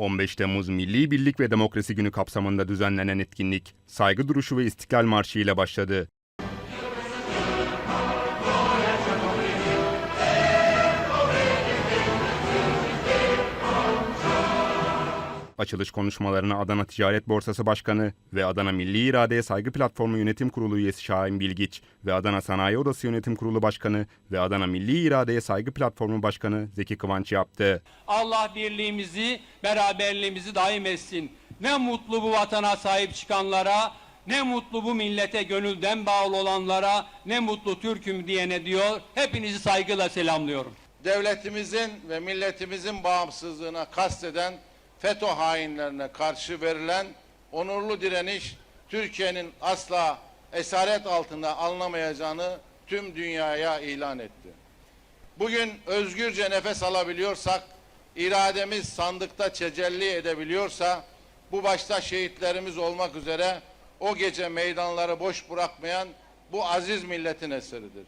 15 Temmuz Milli Birlik ve Demokrasi Günü kapsamında düzenlenen etkinlik, saygı duruşu ve istiklal marşı ile başladı. Açılış konuşmalarını Adana Ticaret Borsası Başkanı ve Adana Milli İrade'ye Saygı Platformu Yönetim Kurulu üyesi Şahin Bilgiç ve Adana Sanayi Odası Yönetim Kurulu Başkanı ve Adana Milli İrade'ye Saygı Platformu Başkanı Zeki Kıvanç yaptı. Allah birliğimizi, beraberliğimizi daim etsin. Ne mutlu bu vatana sahip çıkanlara, ne mutlu bu millete gönülden bağlı olanlara, ne mutlu Türk'üm diyene diyor. Hepinizi saygıyla selamlıyorum. devletimizin ve milletimizin bağımsızlığına kasteden FETÖ hainlerine karşı verilen onurlu direniş Türkiye'nin asla esaret altında alınamayacağını tüm dünyaya ilan etti. Bugün özgürce nefes alabiliyorsak, irademiz sandıkta tecelli edebiliyorsa, bu başta şehitlerimiz olmak üzere o gece meydanları boş bırakmayan bu aziz milletin eseridir.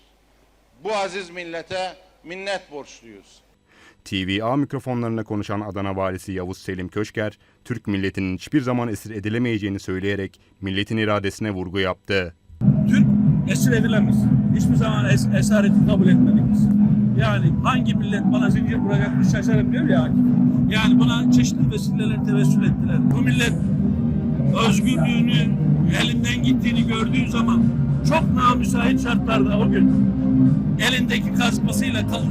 Bu aziz millete minnet borçluyuz. TVA mikrofonlarına konuşan Adana valisi Yavuz Selim Köşker, Türk milletinin hiçbir zaman esir edilemeyeceğini söyleyerek milletin iradesine vurgu yaptı. Türk esir edilemez. Hiçbir zaman es esareti kabul etmedik biz. Yani hangi millet bana zincir bırakmış şaşarım diyor ya. Yani buna çeşitli vesileler tevessül ettiler. Bu millet özgürlüğünü elinden gittiğini gördüğü zaman çok namüsait şartlarda o gün elindeki kazmasıyla, kal-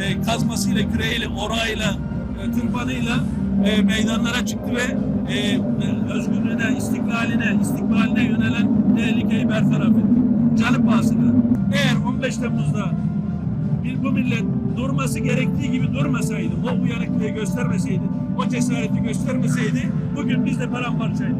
e, kazmasıyla, küreğiyle, orağıyla, e, tırpanıyla e, meydanlara çıktı ve e, özgürlüğüne, istiklaline, istikbaline yönelen tehlikeyi bertaraf etti. Canı pahasına. Eğer 15 Temmuz'da bir bu millet durması gerektiği gibi durmasaydı, o uyanıklığı göstermeseydi, o cesareti göstermeseydi bugün biz de paramparçaydık.